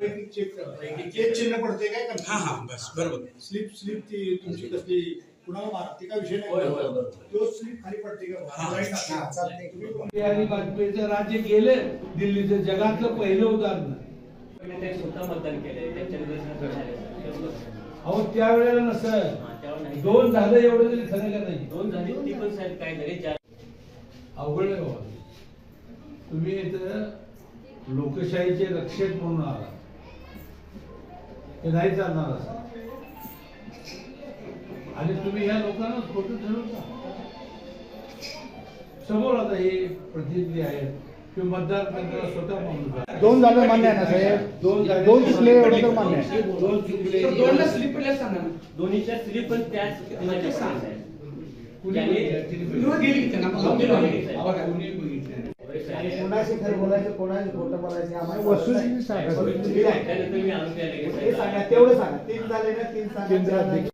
वैयक्तिक check check चिन्ह पडते काय हा हा बस बरोबर. स्लिप स्लिप ती तुमची कसली कुणाला मारा? ते काय विषय होय, होय, नाही होय. तो स्लिप खाली पडते का? हा. Right असते. तुम्ही कोण- आणि वाजपेयीचं राज्य गेले दिल्लीचं जगातलं पहिलं उदाहरण. अहो त्यावेळेला नसं त्यावर नाही. दोन झालं एवढं तरी खरं का नाही? दोन झाली ती पण साहेब काय झाली चार. अवघड आहे बाबा. तुम्ही इथं लोकशाहीचे रक्षक म्हणून आला हे नाही चालणार असं. आणि तुम्ही ह्या लोकांना खोटं ठरवता समोर आता हे प्रतिनिधी आहेत मतदार स्वतः दोन झालं मान्य आहे ना साहेब? दोन झाले. दोन चुकले एवढं तर मान्य आहे. दोन चुकले दोनला स्लिप पडल्या सांगा ना. दोन्हीच्या स्लिप पण त्याच. कुणी गेली त्यांना दोन्ही बघितले, साहेब. बघा, कुणी बघितलं आणि कोणाशी खरं बोलायचं कोणाशी खोटं बोलायचं आम्हाला वस्तुस्थिती सांगा. वस्तुस्थिती हे सांगा. तेवढं सांगा तीन झाले ना तीन सांगा.